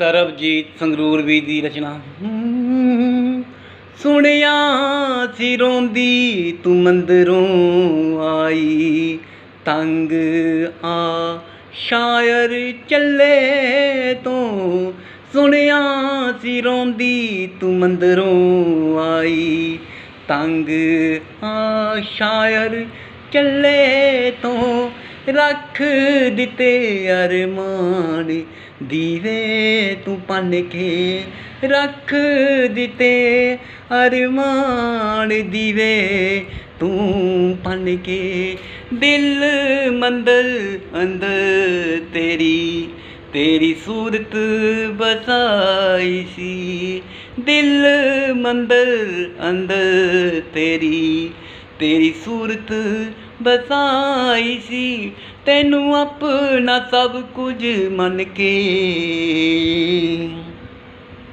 ਸਰਬਜੀਤ ਸੰਗਰੂਰ ਵੀ ਦੀ ਰਚਨਾ। ਸੁਣਿਆ ਸੀ ਰੋਂਦੀ, ਤੂੰ ਮੰਦਰੋਂ ਆਈ, ਤੰਗ ਆ, ਸ਼ਾਇਰ ਚੱਲੇ ਤੋਂ। ਸੁਣਿਆ ਸੀ ਰੋਂਦੀ, ਤੂੰ ਮੰਦਰੋਂ ਆਈ, ਤੰਗ ਆ, ਸ਼ਾਇਰ ਚੱਲੇ ਤੋਂ। ਰੱਖ ਦਿੱਤੇ ਅਰਮਾਨ। ਦੀਵੇ ਤੂੰ ਪੰਨ ਕੇ ਰੱਖ ਦਿੱਤੇ ਅਰਮਾਨ। ਦੀਵੇ ਤੂੰ ਪੰਨ ਕੇ ਦਿਲ ਮੰਦਰ ਅੰਦਰ ਤੇਰੀ ਤੇਰੀ ਸੂਰਤ ਬਸਾਈ ਸੀ। ਦਿਲ ਮੰਦਰ ਅੰਦਰ ਤੇਰੀ ਤੇਰੀ ਸੂਰਤ ਬਸਾਈ ਸੀ। ਤੈਨੂੰ ਆਪਣਾ ਸਭ ਕੁਝ ਮੰਨ ਕੇ